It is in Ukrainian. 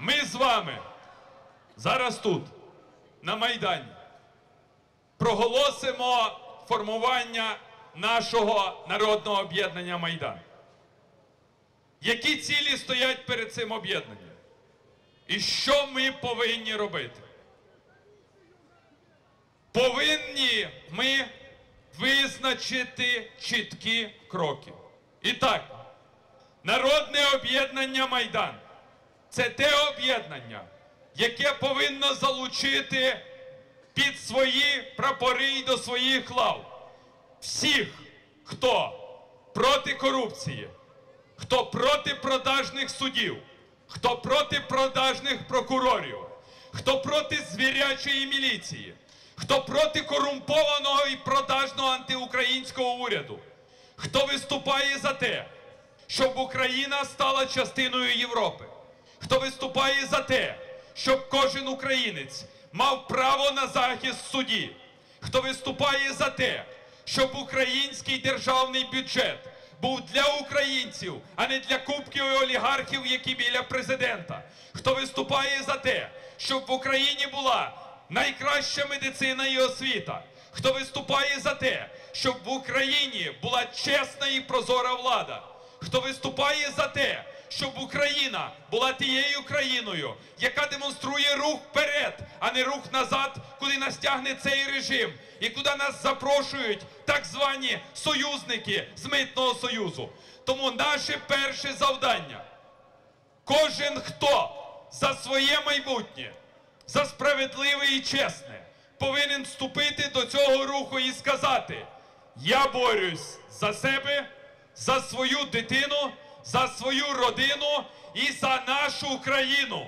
ми з вами зараз тут, на Майдані, проголосимо формування нашого народного об'єднання Майдан. Які цілі стоять перед цим об'єднанням? І що ми повинні робити? Повинні ми визначити чіткі кроки. І так, народне об'єднання Майдан це те об'єднання, яке повинно залучити під свої прапори і до своїх лав всіх, хто проти корупції, хто проти продажних судів, хто проти продажних прокурорів, хто проти звірячої міліції, хто проти корумпованого і продажного антиукраїнського уряду, хто виступає за те, щоб Україна стала частиною Європи, хто виступає за те, щоб кожен українець мав право на захист в суді, хто виступає за те, щоб український державний бюджет був для українців, а не для кубків і олігархів, які біля президента. Хто виступає за те, щоб в Україні була найкраща медицина і освіта. Хто виступає за те, щоб в Україні була чесна і прозора влада. Хто виступає за те, щоб Україна була тією країною, яка демонструє рух вперед, а не рух назад, куди нас тягне цей режим, і куди нас запрошують так звані союзники з митного союзу. Тому наше перше завдання кожен хто за своє майбутнє, за справедливе і чесне, повинен вступити до цього руху і сказати: Я борюсь за себе, за свою дитину, за свою родину і за нашу країну.